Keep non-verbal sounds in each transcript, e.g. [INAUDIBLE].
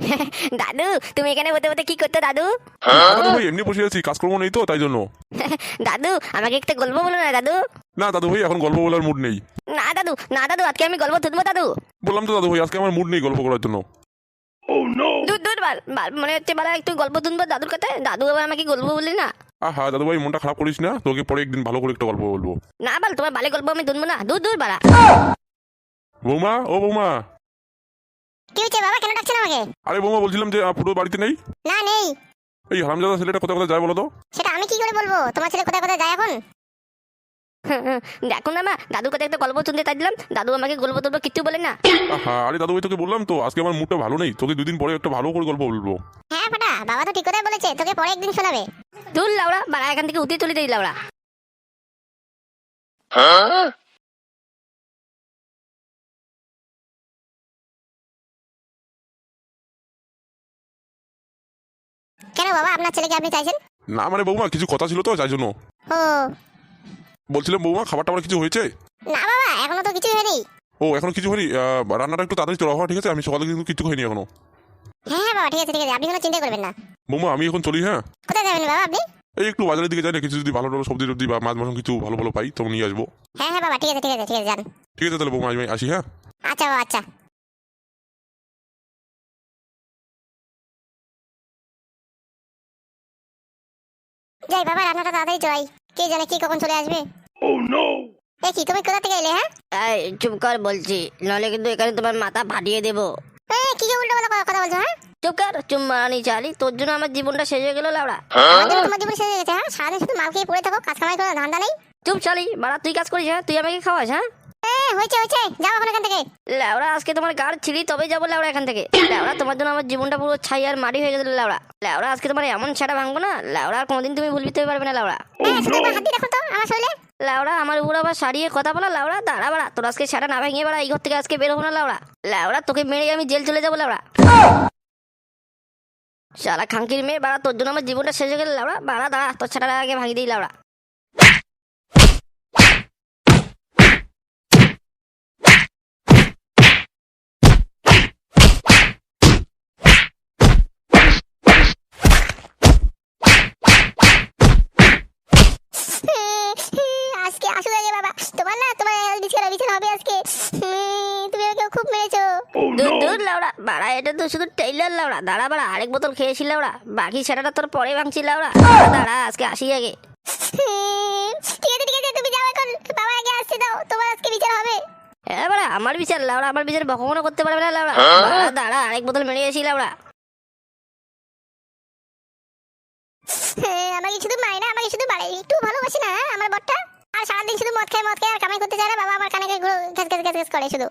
[LAUGHS] দাদু তুমি এখানে বসে বসে কি করতে দাদু? দাদু ভাই এমনি বসে আছি কাজকর্ম নেই তো তাই জন্য। [LAUGHS] দাদু আমাকে একটা গল্প বলো না দাদু। না দাদু ভাই এখন গল্প বলার মুড নেই। না দাদু না দাদু আজকে আমি গল্প তুলবো দাদু। বললাম তো দাদু ভাই আজকে আমার মুড নেই গল্প করার জন্য। দূর দূর বাল বাল মনে হচ্ছে বালা একটু গল্প তুলবো দাদুর কাছে। দাদু আবার আমাকে গল্প বলি না? আহা দাদু ভাই মনটা খারাপ করিস না তোকে পরে একদিন ভালো করে একটা গল্প বলব। না বাল তোমার বালে গল্প আমি তুলবো না দূর দূর বালা বৌমা ও বৌমা। কি হচ্ছে বাবা? কেন ডাকছেন আমাকে? আরে বৌমা বলছিলাম যে আহ, ফুটো বাড়িতে নেই? না নেই। এই হারামজাদা ছেলেটা কোথায় কোথায় যায় বলো তো? সেটা আমি কি করে বলব? তোমার ছেলে কোথায় কোথায় যায় এখন? দেখো না মা দাদুর কাছে একটা গল্প শুনতে তাই দিলাম দাদু আমাকে গল্প তুলবো কিচ্ছু বলে না। আহা আরে দাদু ভাই তোকে বললাম তো আজকে আমার মুডটা ভালো নেই। তোকে দুদিন পরে একটা ভালো করে গল্প বলব। হ্যাঁ ফাটা বাবা তো ঠিক কথাই বলেছে তোকে পরে একদিন শোনাবে। দূর লাউড়া বাড়া এখান থেকে উঠে চলে যাই লাউড়া। কেন বাবা আপনার ছেলেকে আপনি চাইছেন? না মানে বৌমা কিছু কথা ছিল তো যাই জন্য। ও। বলছিলাম বৌমা খাবার টাবার কিছু হয়েছে? না বাবা এখনও তো কিছুই হয়নি। ও এখন কিছু হয়নি? আহ, রান্নাটা একটু তাড়াতাড়ি চলা হওয়া ঠিক আছে? আমি সকালে কিন্তু কিছু খাইনি এখনও। হ্যাঁ হ্যাঁ বাবা ঠিক আছে ঠিক আছে। আপনি কোনো চিন্তা করবেন না। বৌমা আমি এখন চলি হ্যাঁ? কোথায় যাবেন বাবা আপনি? এই একটু বাজারের দিকে যাই না কিছু যদি ভালো ভালো সবজি টবজি বা মাছ মাংস কিছু ভালো ভালো পাই তখন নিয়ে আসব। হ্যাঁ হ্যাঁ বাবা ঠিক আছে ঠিক আছে ঠিক আছে যান। ঠিক আছে তাহলে বৌমা আমি আসি হ্যাঁ? আচ্ছা বাবা আচ্ছা। যাই বাবা রান্নাটা তাড়াতাড়ি চড়াই। কে জানে কি কখন চলে আসবে। এ কি তুমি কোথা থেকে এলে হ্যাঁ? এই চুপ কর বলছি। নাহলে কিন্তু এখানে তোমার মাথা ফাটিয়ে দেবো। এ, কি যে উল্টো পাল্টা কথা বলছো হ্যাঁ? চুপ কর চুম্বানি চালি। তোর জন্য আমার জীবনটা শেষ হয়ে গেল লাউড়া। আমার জন্য তোমার জীবন শেষ হয়ে গেছে হ্যাঁ? সারাদিন শুধু মাল খেয়ে পড়ে থাকো কাজ কামাই করে ধান্দা নেই? চুপ চালি। বাড়া তুই কাজ করিস হ্যাঁ? তুই আমাকে খাওয়াস হ্যাঁ? হয়েছে হয়েছে। যাও এখন এখান থেকে। লাউড়া আজকে তোমার গাড় ছিঁড়ি তবে যাব লাউড়া এখান থেকে। লাউড়া তোমার জন্য আমার জীবনটা পুরো ছাই আর মাটি হয়ে গেল লাউড়া লাউড়া আজকে তোমার এমন ছাড়া ভাঙবো না। লাউড়া আর কোনোদিন তুমি ভুল দিতে পারবে না লাউড়া দেখো তো আমার শরীরে। লাউড়া আমার উপর আবার সারিয়ে কথা বলা লাউড়া দাঁড়া বাড়া। তোর আজকে সেটা না ভেঙে বাড়া এই ঘর থেকে আজকে বের হব না লাউড়া লাউড়া তোকে মেরে আমি জেল চলে যাব লাউড়া শালা খাঙ্কির মেয়ে বাড়া তোর জন্য আমার জীবনটা শেষ হয়ে গেল লাউড়া বাড়া দাঁড়া তোর সেটা আগে ভাঙি দিই লাউড়া আজকে আগে বাবা তোমার না তোমার বিছানা বিছানা হবে আজকে। তুমি ওকে খুব মেরেছো। দূর দূর লাউড়া। বাড়া এটা তো শুধু টেইলার লাউড়া। দাঁড়া বাড়া আরেক বোতল খেয়েছি লাউড়া। বাকি সেটাটা তোর পরে ভাঙছি লাউড়া। দাঁড়া আজকে আসি আগে। ঠিক আছে ঠিক আছে তুমি যাও এখন। বাবা আগে আসতে দাও তোমার আজকে বিচার হবে। হ্যাঁ বাড়া আমার বিচার লাউড়া। আমার বিচার কখনো করতে পারবে না লাউড়া। দাঁড়া আরেক বোতল মেরে এসি লাউড়া। হ্যাঁ, আমাকে শুধু মারে না আমাকে শুধু মারে একটু ভালোবাসে না আমার শুধু মদ খায় আর কামাই করতে চায় না বাবা আমার কানে ঘ্যাস ঘ্যাস ঘ্যাস ঘ্যাস করে শুধু।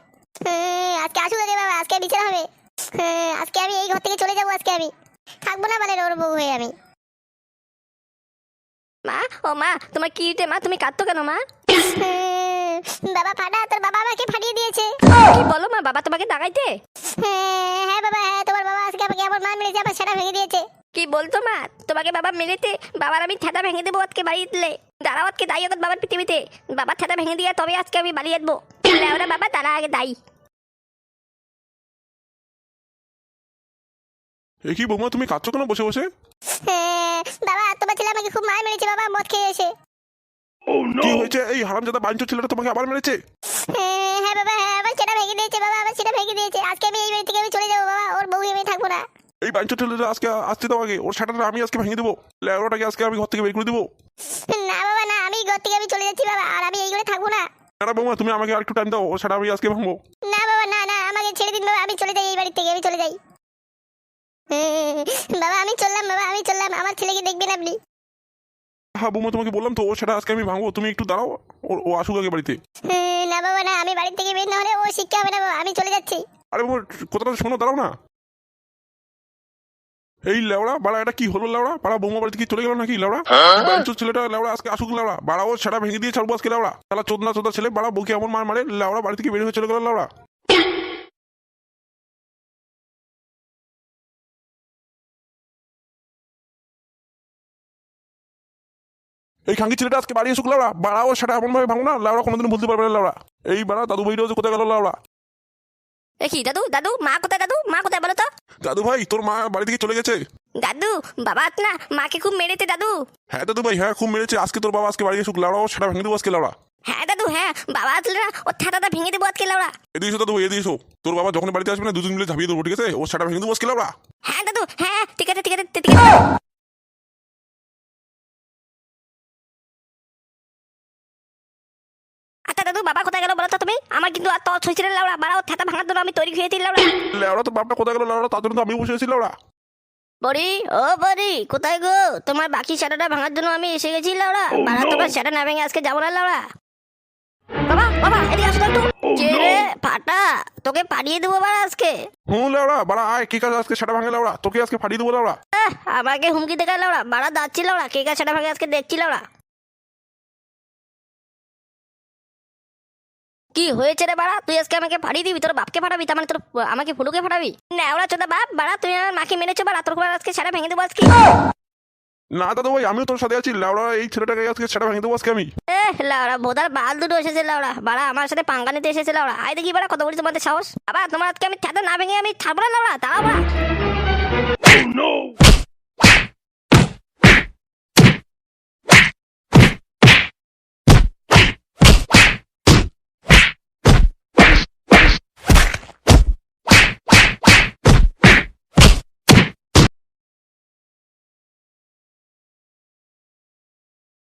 আজকে আসুক আগে বাবা আজকে বিচার হবে। আজকে আমি এই ঘর থেকে চলে যাব আজকে আমি। থাকব না মানে ওর বউ হয়ে আমি। মা ও মা তোমার কি হইতে মা? তুমি কাঁদতো কেন মা? বাবা ফাটা তোর বাবা আমাকে ফাটিয়ে দিয়েছে। কি বলো মা বাবা তোমাকে দাগাইতে? হ্যাঁ বাবা হ্যাঁ তোমার বাবা আজকে আমাকে আমার মা মেরেছে আমার সেটা ভেঙে দিয়েছে। কি বলতো মা? তোমাকে বাবা মেরেতে বাবার আমি থেতা ভেঙে দেবো আজকে বাড়ি দিলে দাঁড়াও আজকে দায়ী বাবার পৃথিবীতে। বাবার থেতা ভেঙে দিয়ে তবে আজকে আমি বাড়ি আসব ওরা বাবা তারা আগে দায়ী। এ কি বৌমা তুমি কাঁদছো কেন বসে বসে? হ্যাঁ, বাবা তোমার ছেলে আমাকে খুব মার মেরেছে বাবা মদ খেয়ে এসে কি হয়েছে? এই হারামজাদা বাঞ্চো ছেলেটা তোমাকে আবার মেরেছে? হ্যাঁ হ্যাঁ বাবা হ্যাঁ আমার সেটা ভেঙে দিয়েছে বাবা আমার সেটা ভেঙে দিয়েছে। আজকে আমি এই বাড়ি থেকে আমি চলে যাব বাবা ওর বউ আমি থাকব না এই বাঞ্চো ছেলেটা আজকে আসতে দাও আগে। ওর শাটারটা আমি আজকে ভেঙে দেবো। ল্যাবরাটাকে আজকে আমি ঘর থেকে বের করে দেবো। না বাবা না আমি ঘর থেকে আমি চলে যাচ্ছি বাবা আর আমি এই ঘরে থাকব না। না বৌমা তুমি আমাকে আর একটু টাইম দাও ওর শাটা আমি আজকে ভাঙবো। না বাবা না না আমাকে ছেড়ে দিন বাবা আমি চলে যাই এই বাড়ি থেকে আমি চলে যাই। বাবা আমি চললাম বাবা আমি চললাম আমার ছেলেকে দেখবেন আপনি। হ্যাঁ বৌমা তোমাকে বললাম তো ওর শাটা আজকে আমি ভাঙবো তুমি একটু দাঁড়াও ও- ও আসুক আগে বাড়িতে। না বাবা না আমি বাড়ি থেকে বের না হলে ও শিক্ষা হবে না বাবা আমি চলে যাচ্ছি। আরে বৌমা কথাটা শোনো দাঁড়াও না। এই লেওড়া বাড়া এটা কি হলো লেওড়া? বাড়া বৌমা বাড়িতে কি চলে গেল নাকি লেওড়া? বাঞ্চোর ছেলেটা লেওড়া আজকে আসুক লেওড়া। বাড়া ও সেটা ভেঙে দিয়ে ছাড়বো আজকে লেওড়া। তাহলে চোদনা চোদনা ছেলে বাড়া বউকে এমন মার মারে লেওড়া বাড়ি থেকে বের হয়ে চলে গেল লেওড়া। এই খাঙ্কি ছেলেটা আজকে বাড়ি আসুক লাউড়া বাড়া ও সেটা এমন ভাবে ভাঙো না লাউড়া কোনোদিন ভুলতে পারবে না লাউড়া এই বাড়া দাদু বইটাও যে কোথায় গেল লাউড়া এ কি দাদু দাদু মা কোথায় দাদু? মা কোথায় বলো তো? দাদু ভাই তোর মা বাড়ি থেকে চলে গেছে? দাদু বাবা না মাকে খুব মেরেছে দাদু। হ্যাঁ দাদু ভাই হ্যাঁ খুব মেরেছে। আজকে তোর বাবা আজকে বাড়ি এসে লড়াও ও সেটা ভেঙে দেবো আজকে লড়া হ্যাঁ দাদু হ্যাঁ বাবা আসলে না ওর ছাতাটা ভেঙে দেবো আজকে লাউড়া। এদিকে দাদু এদিকে তোর বাবা যখন বাড়িতে আসবে না দুজন মিলে ঝাঁপিয়ে দেবো ঠিক আছে? ও সেটা ভেঙে দেবো আজকে লাউড়া। হ্যাঁ দাদু হ্যাঁ ঠিক আছে ঠিক আছে ঠিক আছে। আচ্ছা দাদু বাবা কোথায় গেল বলো তো তুমি? আমার কিন্তু আর ছইছিল লাউড়া। বাড়া ওর ছাতা ভাঙার জন্য আমি তৈরি লাউড়া। লাউড়া তো বাপটা কোথায় গেল লাউড়া? তার জন্য তো আমি বসে আছি লাউড়া। বড়ি ও বড়ি কোথায় গো? তোমার বাকি ভাঙার জন্য আমি এসে গেছি লাউড়া। বাড়া তোমার না ভেঙে আজকে যাব না লাউড়া। বাবা বাবা এদিকে আসো একটু। কে রে ফাটা তোকে পাঠিয়ে দেবো বাড়া আজকে। হুম লাউড়া বাড়া আয় কি কাজ আজকে সেটা ভাঙে লাউড়া? তোকে আজকে ফাটিয়ে দেবো লাউড়া। আমাকে হুমকি দেখায় লাউড়া। বাড়া দাচ্ছি লাউড়া। কে সেটা ভাঙে আজকে দেখছি লাউড়া। কি হয়েছে রে বাড়া? তুই আজকে আমাকে ফাড়িয়ে দিবি? তোর বাপকে ফাটাবি তার মানে তোর আমাকে ফুলুকে ফাটাবি না ওরা চোদা বাপ বাড়া তুই আমার মাকে মেরেছো বাড়া তোর আজকে সেটা ভেঙে দেবো আজকে। না দাদু ভাই আমিও তোর সাথে আছি। লাউড়া এই ছেলেটাকে আজকে সেটা ভেঙে দেবো আজকে আমি। এ লাউড়া বোধার বাল দুটো এসেছে লাউড়া। বাড়া আমার সাথে পাঙ্গা নিতে এসেছে লাউড়া। আয় দেখি বাড়া কত বলি তোমাদের সাহস। আবার তোমার আজকে আমি ছাতা না ভেঙে আমি ছাড়বো না লাউড়া। তাড়া বাড়া।